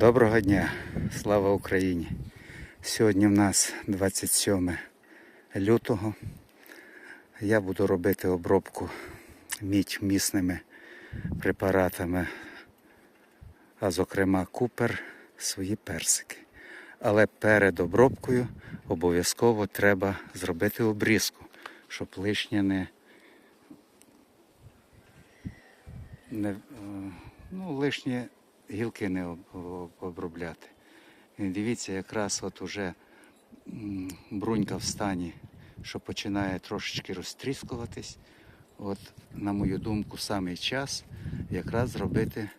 Доброго дня, слава Україні! Сьогодні в нас 27 лютого. Я буду робити обробку мідь місними препаратами, а зокрема купер, свої персики. Але перед обробкою обов'язково треба зробити обрізку, щоб лишнє не, не е, ну, лишні гілки не об- об- обробляти. Дивіться, якраз от уже брунька в стані, що починає трошечки розтріскуватись. От, на мою думку, самий час якраз зробити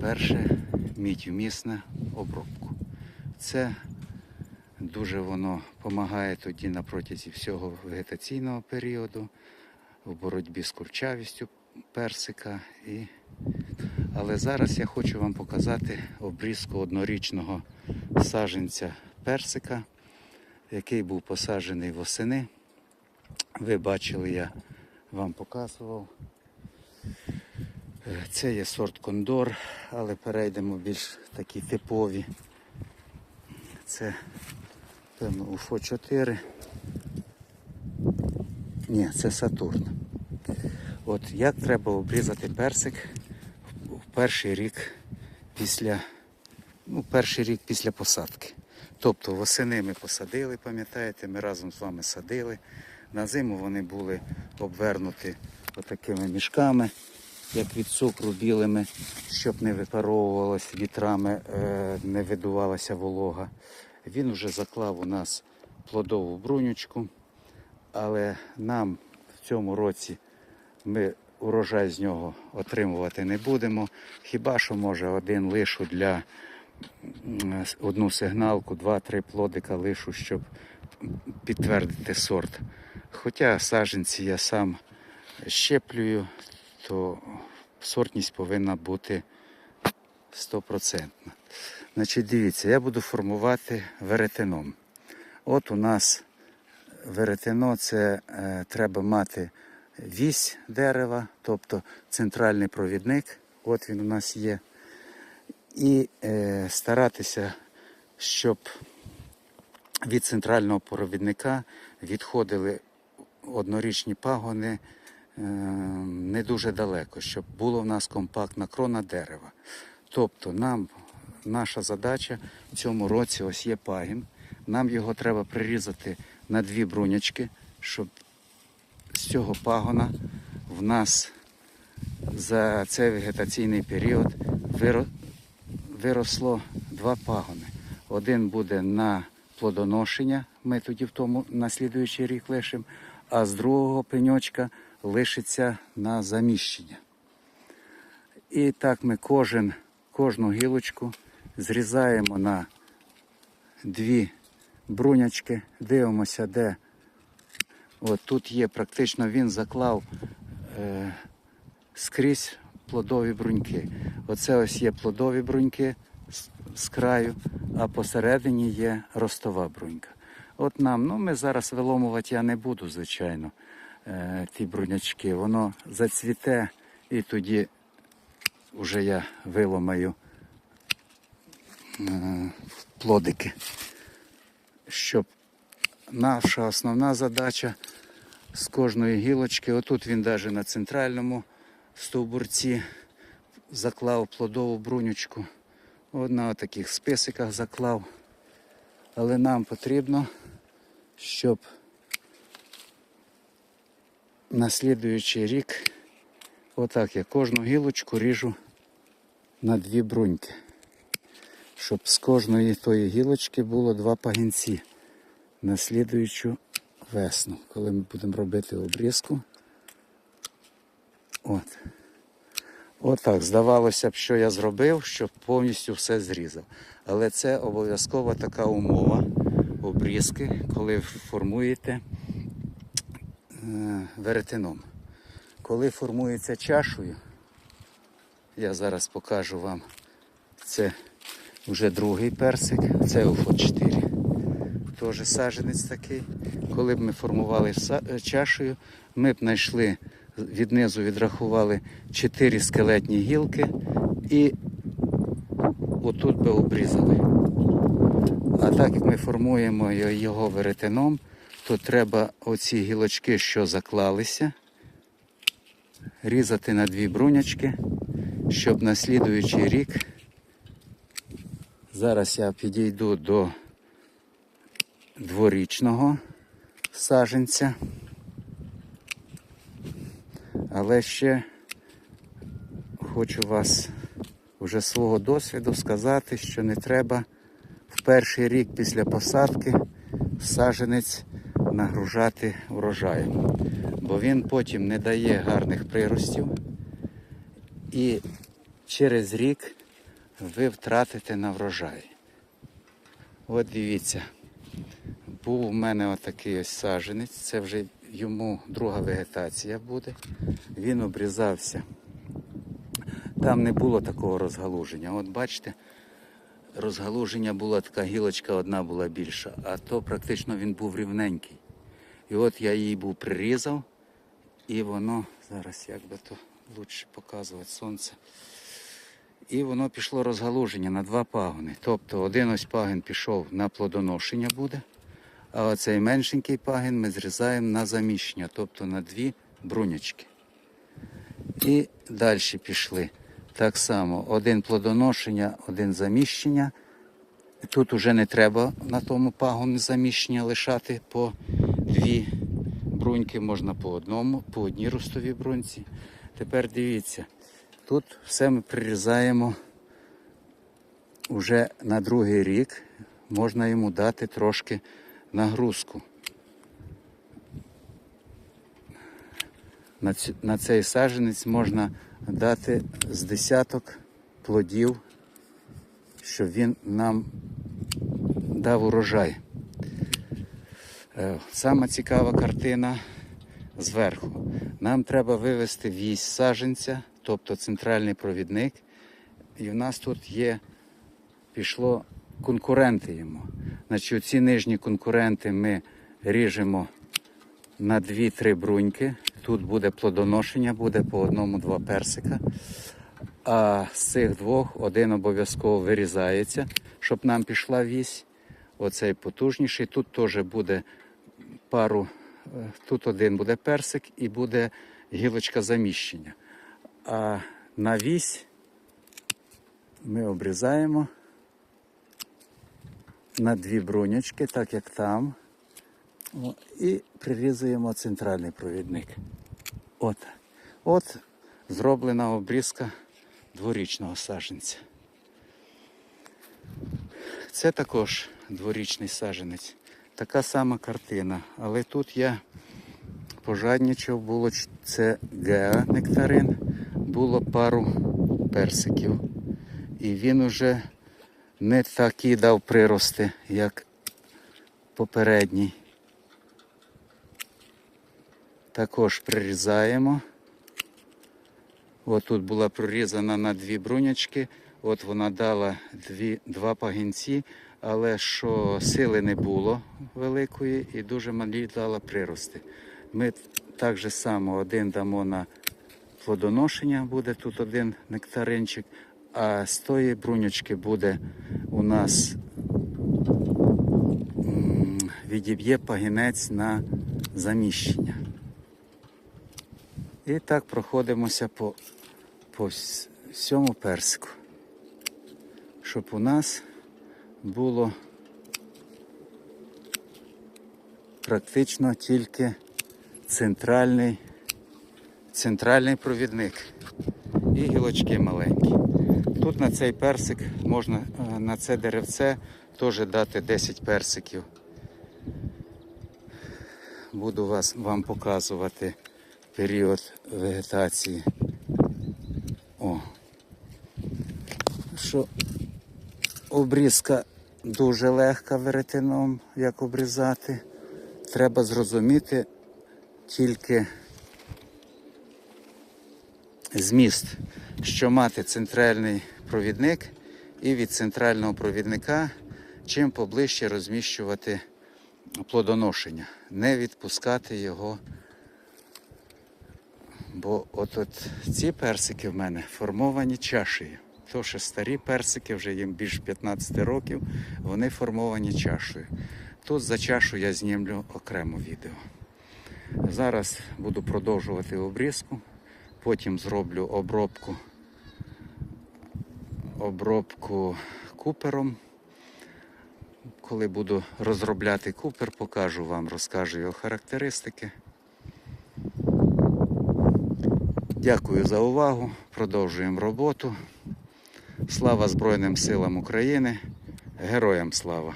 перше мідь-вмісне обробку. Це дуже воно допомагає тоді на протязі всього вегетаційного періоду в боротьбі з курчавістю персика. І... Але зараз я хочу вам показати обрізку однорічного саженця персика, який був посаджений восени. Ви бачили, я вам показував. Е, Це є сорт кондор, але перейдемо більш такі типові. Це певно УФО 4. Ні, це Сатурн. От як треба обрізати персик перший рік після, ну, перший рік після посадки. Тобто восени ми посадили, пам'ятаєте, ми разом з вами садили. На зиму вони були обвернуті отакими мішками, як від цукру білими, щоб не випаровувалось вітрами, е, не видувалася волога. Він вже заклав у нас плодову брунючку, але нам в цьому році ми урожай з нього отримувати не будемо. Хіба що може один лишу для одну сигналку, два-три плодика лишу, щоб підтвердити сорт. Хоча саджанці я сам щеплюю, то сортність повинна бути стопроцентна. Значить, дивіться, я буду формувати веретеном. От у нас веретено це е, треба мати вісь дерева, тобто центральний провідник. От він у нас є. І е, старатися, щоб від центрального провідника відходили однорічні пагони е, не дуже далеко, щоб було в нас компактна крона дерева. Тобто нам наша задача в цьому році ось є пагін. Нам його треба прирізати на дві брунячки, щоб з цього пагона в нас за цей вегетаційний період виросло два пагони. Один буде на плодоношення, ми тоді в тому на слідуючий рік лишимо, а з другого пеньочка лишиться на заміщення. І так ми кожен, кожну гілочку зрізаємо на дві брунячки, дивимося, де От тут є практично він заклав е, скрізь плодові бруньки. Оце ось є плодові бруньки з, з краю, а посередині є ростова брунька. От нам, ну ми зараз виломувати я не буду, звичайно, е, ті брунячки. Воно зацвіте і тоді вже я виломаю е, плодики, щоб наша основна задача з кожної гілочки. Отут він навіть на центральному стовбурці заклав плодову брунючку. На таких списиках заклав. Але нам потрібно, щоб на слідуючий рік, отак я кожну гілочку ріжу на дві бруньки. Щоб з кожної тої гілочки було два пагінці на слідуючу весну, коли ми будемо робити обрізку. От. Отак, здавалося б, що я зробив, щоб повністю все зрізав. Але це обов'язкова така умова обрізки, ви формуєте е, веретеном. Коли формується чашою, я зараз покажу вам, це вже другий персик, це УФО 4 теж саженець такий. Коли б ми формували е, чашею, ми б знайшли від низу відрахували 4 скелетні гілки і отут би обрізали. А так як ми формуємо його веретеном, то треба оці гілочки, що заклалися, різати на дві брунячки, щоб на слідуючий рік. Зараз я підійду до дворічного саженця. Але ще хочу вас вже свого досвіду сказати, що не треба в перший рік після посадки саженець нагружати врожаєм, бо він потім не дає гарних приростів і через рік ви втратите на врожай. От дивіться, був у мене отакий ось саженець, це вже йому друга вегетація буде. Він обрізався. Там не було такого розгалуження. От бачите, розгалуження була така гілочка, одна була більша, а то практично він був рівненький. І от я її був прирізав, і воно, зараз як би то лучше показувати сонце. І воно пішло розгалуження на два пагони. Тобто один ось пагін пішов на плодоношення буде, а оцей меншенький пагін ми зрізаємо на заміщення, тобто на дві брунячки. І далі пішли. Так само один плодоношення, один заміщення. Тут уже не треба на тому пагоні заміщення лишати по дві бруньки, можна по одному, по одній ростовій бруньці. Тепер дивіться, тут все ми прирізаємо вже на другий рік. Можна йому дати трошки нагрузку. На, на цей саджанець можна дати з десяток плодів, щоб він нам дав урожай. Е, Сама цікава картина зверху. Нам треба вивести вісь саженця, тобто центральний провідник. І в нас тут є, пішло конкуренти йому. Значить, ці нижні конкуренти ми ріжемо на 2-3 бруньки. Тут буде плодоношення, буде по одному-два персика. А з цих двох один обов'язково вирізається, щоб нам пішла вісь. Оцей потужніший. Тут теж буде пару, е, тут один буде персик і буде гілочка заміщення. А на вісь ми обрізаємо на дві брунячки, так як там. О, І прирізуємо центральний провідник. От. От зроблена обрізка дворічного саженця. Це також дворічний саженець. Така сама картина. Але тут я пожадничав, було це геа нектарин, було пару персиків. І він уже не такі дав прирости, як попередній. Також прирізаємо. От тут була прорізана на дві брунячки. От вона дала дві, два пагінці, але що сили не було великої і дуже малі дала прирости. Ми так же само один дамо на плодоношення, буде тут один нектаринчик, а з тої брунячки буде у нас відіб'є пагінець на заміщення. І так проходимося по, по всьому персику, щоб у нас було практично тільки центральний, центральний провідник і гілочки маленькі. Тут на цей персик можна е, на це деревце теж дати 10 персиків. Буду вас, вам показувати період вегетації. О. Що обрізка дуже легка веретеном, як обрізати. Треба зрозуміти тільки зміст, що мати центральний провідник і від центрального провідника чим поближче розміщувати плодоношення, не відпускати його Бо от, от ці персики в мене формовані чашею. То ще старі персики, вже їм більше 15 років, вони формовані чашею. Тут за чашу я знімлю окремо відео. Зараз буду продовжувати обрізку, потім зроблю обробку, обробку купером. Коли буду розробляти купер, покажу вам, розкажу його характеристики. Дякую за увагу. Продовжуємо роботу. Слава Збройним силам України. Героям слава!